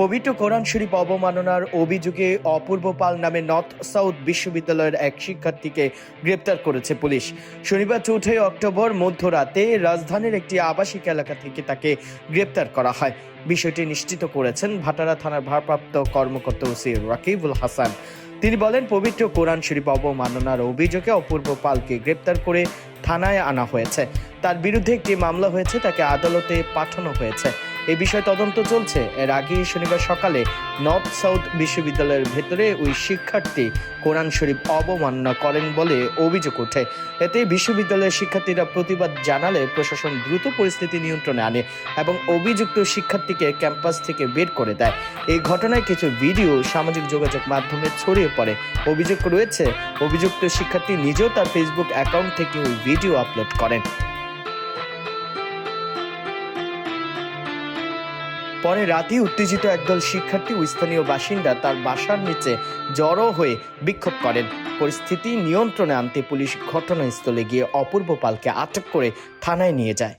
পবিত্র কোরআন শরীফ অবমাননার অভিযোগে অপূর্ব পাল নামে নর্থ সাউথ বিশ্ববিদ্যালয়ের এক শিক্ষার্থীকে গ্রেপ্তার করেছে পুলিশ। শনিবার চৌঠই অক্টোবর মধ্যরাতে রাজধানীর একটি আবাসিক এলাকা থেকে তাকে গ্রেপ্তার করা হয়। বিষয়টি নিশ্চিত করেছেন ভাটারা থানার ভারপ্রাপ্ত কর্মকর্তা ওসি রাকিবুল হাসান। তিনি বলেন, পবিত্র কোরআন শরীফ অবমাননার অভিযোগে অপূর্ব পালকে গ্রেপ্তার করে থানায় আনা হয়েছে। তার বিরুদ্ধে একটি মামলা হয়েছে, তাকে আদালতে পাঠানো হয়েছে। এই বিষয়ে তদন্ত চলছে। এর আগে শনিবার সকালে নর্থ সাউথ বিশ্ববিদ্যালয়ের ভেতরে ওই শিক্ষার্থী কোরআন শরীফ অবমাননা করেন বলে অভিযোগ ওঠে। এতে বিশ্ববিদ্যালয়ের শিক্ষার্থীরা প্রতিবাদ জানালে প্রশাসন দ্রুত পরিস্থিতি নিয়ন্ত্রণে আনে এবং অভিযুক্ত শিক্ষার্থীকে ক্যাম্পাস থেকে বের করে দেয়। এই ঘটনায় কিছু ভিডিও সামাজিক যোগাযোগ মাধ্যমে ছড়িয়ে পড়ে। অভিযোগ রয়েছে, অভিযুক্ত শিক্ষার্থী নিজেও তার ফেসবুক অ্যাকাউন্ট থেকে ওই ভিডিও আপলোড করেন। পরে রাতে উত্তেজিত একদল শিক্ষার্থী ও স্থানীয় বাসিন্দা তার বাসার নিচে জড়ো হয়ে বিক্ষোভ করেন। পরিস্থিতি নিয়ন্ত্রণে আনতে পুলিশ ঘটনাস্থলে গিয়ে অপূর্ব পালকে আটক করে থানায় নিয়ে যায়।